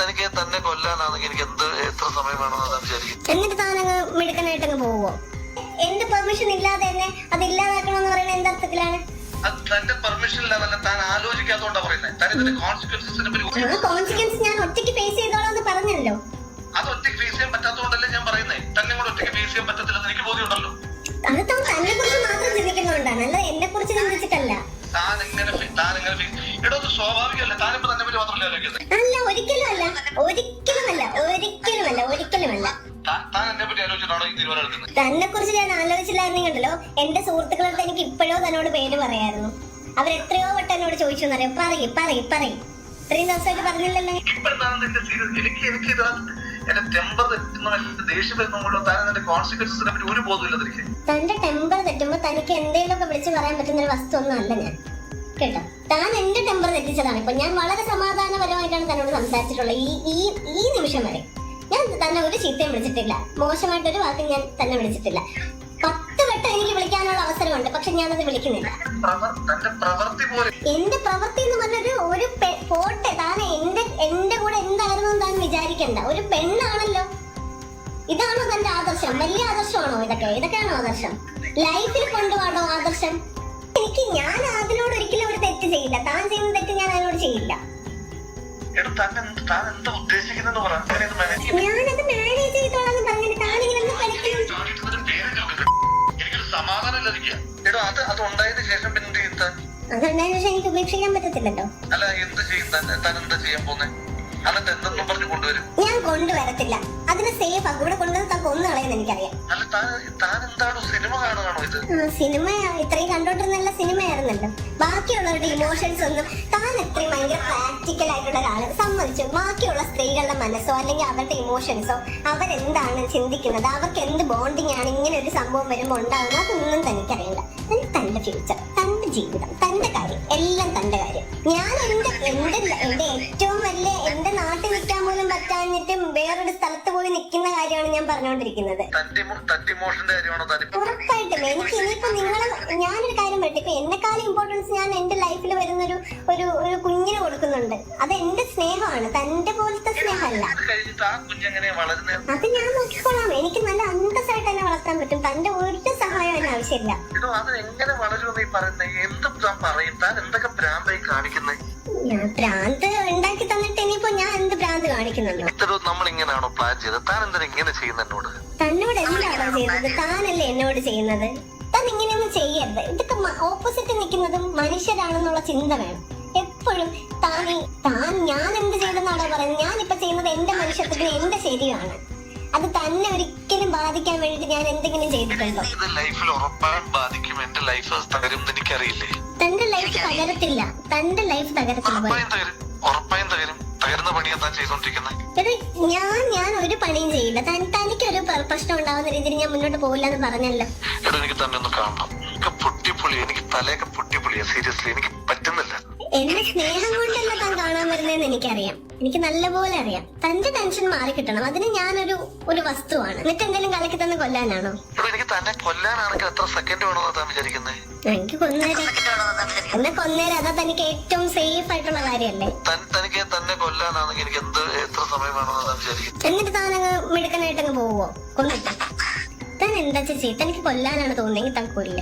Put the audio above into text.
തനിക്ക് തന്നെ കൊല്ലാനാണെങ്കിൽ എനിക്ക് എന്ത് എത്ര സമയം വേണമെന്ന് വിചാരിക്കും. എന്നിട്ട് താൻ അങ്ങ് മിടുക്കനായിട്ട് അങ്ങ് പോവോ? എന്റെ പെർമിഷൻ ഇല്ലാതെ തന്നെ അത് ഇല്ലാതാക്കണമെന്ന് പറയുന്നത് എന്തർത്ഥത്തിലാണ് അത് തന്റെ പെർമിഷൻ ഇല്ലാതല്ല താൻ ആലോചിക്കാത്തോണ്ടാ പറയുന്നത് താൻ ഇതിന്റെ കോൺസിക്വൻസിനെ പറ്റി കോൺസിക്വൻസ് ഞാൻ ഒറ്റയ്ക്ക് ഫേസ് ചെയ്തോളാം എന്ന് പറഞ്ഞല്ലോ. അത് ഒറ്റയ്ക്ക് ഫേസ് ചെയ്യാൻ പറ്റാത്തതുകൊണ്ടല്ലേ ഞാൻ പറയുന്നത് തന്നെ കൂടെ ഒറ്റയ്ക്ക് ഫേസ് ചെയ്യാൻ പറ്റത്തില്ലെന്ന് എനിക്ക് ബോധ്യമുണ്ടല്ലോ. അത് താൻ തന്നെ കുറിച്ച് മാത്രം ചിന്തിക്കുന്നതുകൊണ്ടാണ് അല്ല എന്നെ കുറിച്ച് ചിന്തിച്ചിട്ടല്ല. താൻ ഇങ്ങനെ താൻ എങ്ങനെ ഫേസ് എടോ അത് സ്വാഭാവികമല്ല? താനിപ്പോ തന്നെ പറ്റി മാത്രമല്ല ആലോചിക്കുന്നത് അല്ല ഒരിക്കലും ഒരിക്കലുമല്ല ഒരിക്കലുമല്ല ഒരിക്കലുമല്ല. തന്നെ കുറിച്ച് ഞാൻ ആലോചിച്ചില്ലായിരുന്നെങ്കിലല്ലോ എന്റെ സുഹൃത്തുക്കളടുത്ത് എനിക്ക് ഇപ്പോഴോ തന്നോട് പേര് പറയായിരുന്നു. അവരെത്രയോ വട്ടം എന്നോട് ചോദിച്ചു എന്നറിയാം. പറയും പറയും പറയും. ഇത്രയും ദിവസമായിട്ട് പറഞ്ഞില്ലല്ലേ. എന്റെ ടെമ്പർ തെറ്റുന്ന ദേഷ്യം താൻ കോൺസിക്വൻസിനെ പറ്റി ഒരു ബോധമില്ല എനിക്ക് തന്റെ ടെമ്പർ തെറ്റുമ്പോ തനിക്ക് എന്തെങ്കിലുമൊക്കെ വിളിച്ചു പറയാൻ പറ്റുന്ന ഒരു വസ്തു ഒന്നും അല്ല ഞാൻ. കേട്ടോ. താൻ എന്റെ ടെമ്പർ തെറ്റിച്ചതാണ്. ഇപ്പൊ ഞാൻ വളരെ സമാധാനപരമായിട്ടാണ് തന്നോട് സംസാരിച്ചിട്ടുള്ളത്. ഈ ഈ ഈ നിമിഷം വരെ ഞാൻ തന്നെ ഒരു ചീത്തയും വിളിച്ചിട്ടില്ല. മോശമായിട്ടൊരു വാക്കും ഞാൻ തന്നെ വിളിച്ചിട്ടില്ല. പത്ത് വട്ടം എനിക്ക് വിളിക്കാനുള്ള അവസരമുണ്ട്. പക്ഷെ ഞാനത് വിളിക്കുന്നില്ല. എന്റെ പ്രവൃത്തി എന്ന് പറഞ്ഞൊരു ഒരു പോട്ടെ. താൻ എന്റെ എന്റെ കൂടെ എന്തായിരുന്നു താൻ വിചാരിക്കണ്ട. ഒരു പെണ്ണാണല്ലോ. ഇതാണോ തന്റെ ആദർശം? വലിയ ആദർശമാണോ ഇതൊക്കെ? ഇതൊക്കെയാണോ ആദർശം? ലൈഫിൽ കൊണ്ടുപോകണോ ആദർശം? എനിക്ക് ഞാൻ അതിനോട് ഒരിക്കലും ചെയ്യില്ല. താൻ ചെയ്യുന്ന തെറ്റ് ഞാൻ അതിനോട് ചെയ്യില്ല. ഞാനത് മാനേജ് ചെയ്തോളാം പറഞ്ഞിട്ട് അതുണ്ടായതിനു ശേഷം എനിക്ക് ഉപേക്ഷിക്കാൻ പറ്റത്തില്ലല്ലോ. അല്ല എന്ത് ചെയ്യും? താൻ എന്താ ചെയ്യാൻ പോന്നെ എന്നിട്ട് എന്തെന്നും പറഞ്ഞു കൊണ്ടുവരും. ഞാൻ കൊണ്ടുവരത്തില്ല. അതിന് സേഫ് ആ കൂടെ കൊണ്ടുവന്ന് താൻ കൊന്നു കളയെന്ന് എനിക്കറിയാം. അല്ല താൻ താൻ എന്താണോ സിനിമ കാണുകയാണോ ഇത്? ആ, സിനിമ ഇത്രയും കണ്ടോണ്ടിരുന്നല്ല സിനിമയായിരുന്നല്ലോ. ബാക്കിയുള്ളവരുടെ ഇമോഷൻസ് ഒന്നും താൻ ഇത്രയും ഭയങ്കര പ്രാക്ടിക്കൽ ആയിട്ടുള്ള ഒരാൾ സമ്മതിച്ചു. ബാക്കിയുള്ള സ്ത്രീകളുടെ മനസ്സോ അല്ലെങ്കിൽ അവരുടെ ഇമോഷൻസോ അവരെന്താണ് ചിന്തിക്കുന്നത്? അവർക്ക് എന്ത് ബോണ്ടിങ് ആണ് ഇങ്ങനെ ഒരു സംഭവം വരുമ്പോൾ ഉണ്ടാകുന്നത്? അതൊന്നും തനിക്കറിയില്ല അത് തന്റെ ഫ്യൂച്ചർ തന്റെ ജീവിതം തന്റെ കാര്യം എല്ലാം തന്റെ കാര്യം. ഞാൻ എന്റെ എന്റെ എന്റെ ഏറ്റവും പറ്റാഞ്ഞിട്ട് വേറൊരു സ്ഥലത്ത് പോയി നിൽക്കുന്ന കാര്യമാണ് ഞാൻ പറഞ്ഞുകൊണ്ടിരിക്കുന്നത് ഉറപ്പായിട്ടും. എനിക്ക് ഇനിയിപ്പോ നിങ്ങളെ ഞാനൊരു കാര്യം പറയട്ടെ. ഇപ്പൊ എന്നെക്കാളും ഇമ്പോർട്ടൻസ് ഞാൻ എന്റെ ലൈഫിൽ വരുന്ന ഒരു ഒരു ഒരു കുഞ്ഞിന് കൊടുക്കുന്നുണ്ട്. അത് എന്റെ സ്നേഹമാണ്. തന്റെ പോലത്തെ സ്നേഹമല്ല. അത് കഴിഞ്ഞിട്ട് ഞാൻ നോക്കിക്കോളാം. എനിക്ക് നല്ല അന്തസ്സായിട്ട് തന്നെ വളർത്താൻ പറ്റും. തന്റെ ഒരു സഹായം അതിന് ആവശ്യമില്ല. എങ്ങനെ വളരുമെന്ന് ഈ പറയുന്നത് എന്ത് എന്തൊക്കെ ഭ്രാന്തായി കാണിക്കുന്നത് ഞാൻ ഭ്രാന്ത് ഉണ്ടാക്കി കാണിക്കുന്നുണ്ടോ? നമ്മൾ ഇങ്ങനെയാണോ പ്ലാൻ ചെയ്തത്? താൻ എന്തിനാ ഇങ്ങനെ ചെയ്യുന്ന എന്നോട്? തന്നോട് എന്താണോ ചെയ്യുന്നത് താനല്ലേ എന്നോട് ചെയ്യുന്നത്? താൻ ഇങ്ങനെയൊന്നും ചെയ്യരുത്. ഇതൊക്കെ ഓപ്പോസിറ്റ് നിൽക്കുന്നതും മനുഷ്യരാണെന്നുള്ള ചിന്ത വേണം. എപ്പോഴും താൻ താൻ ഞാൻ എന്ത് ചെയ്തെന്നാണോ പറയുന്നത്? ഞാൻ ഇപ്പൊ ചെയ്യുന്നത് എന്റെ മനുഷ്യത്വത്തിന് എന്റെ ശരിയാണ്. അത് തന്നെ ഒരിക്കലും ബാധിക്കാൻ വേണ്ടി ഞാൻ എന്തെങ്കിലും ചെയ്തിട്ടുണ്ടോ? ഇത് ലൈഫിൽ ഉറപ്പായും ബാധിക്കും. എന്റെ ലൈഫ് തകരും എനിക്കറിയില്ലേ? തന്റെ ലൈഫ് തകരത്തില്ല. തന്റെ ലൈഫ് തകരത്തില്ല. ഉറപ്പായും തകരും. പണിയാ ചെയ്തോണ്ടിരിക്കുന്നത് ഞാൻ ഞാൻ ഒരു പണിയും ചെയ്യില്ല. തനിക്ക് ഒരു പ്ര- പ്രശ്നം ഉണ്ടാവുന്ന രീതിയിൽ ഞാൻ മുന്നോട്ട് പോകില്ല എന്ന് പറഞ്ഞല്ലോ. എടാ എനിക്ക് തന്നെ ഒന്ന് കാണണം. എനിക്ക് പൊട്ടിപ്പൊളി എനിക്ക് തലയൊക്കെ പൊട്ടിപ്പൊളിയാ. സീരിയസ്ലി എനിക്ക് പറ്റുന്നില്ല. എന്റെ സ്നേഹം കൊണ്ടല്ല താൻ കാണാൻ വരുന്നതെന്ന് എനിക്കറിയാം. എനിക്ക് നല്ലപോലെ അറിയാം. തന്റെ ടെൻഷൻ മാറി കിട്ടണം. അതിന് ഞാനൊരു ഒരു വസ്തുവാണ്. എന്നിട്ട് എന്തെങ്കിലും കലക്കി തന്ന് കൊല്ലാനാണോ? എനിക്ക് തന്നെ കൊല്ലാനാണെങ്കിൽ എത്ര സെക്കൻഡ് വേണമെന്നാ താൻ വിചാരിക്കുന്നത് എനിക്ക് കൊന്നേരം. എന്നെ കൊന്നേരം? അതാ തനിക്ക് ഏറ്റവും സേഫ് ആയിട്ടുള്ള തനിക്ക് തന്നെ കൊല്ലാനാണെങ്കിൽ എനിക്ക് എന്ത് എത്ര സമയം വേണമെന്ന് വിചാരിക്കും എന്നിട്ട് താൻ അങ്ങ് മിടുക്കനായിട്ട് അങ്ങ് പോവോ താൻ എന്താ ചേച്ചി? തനിക്ക് കൊല്ലാനാണ് തോന്നുന്നെങ്കിൽ താൻ കൊല്ല.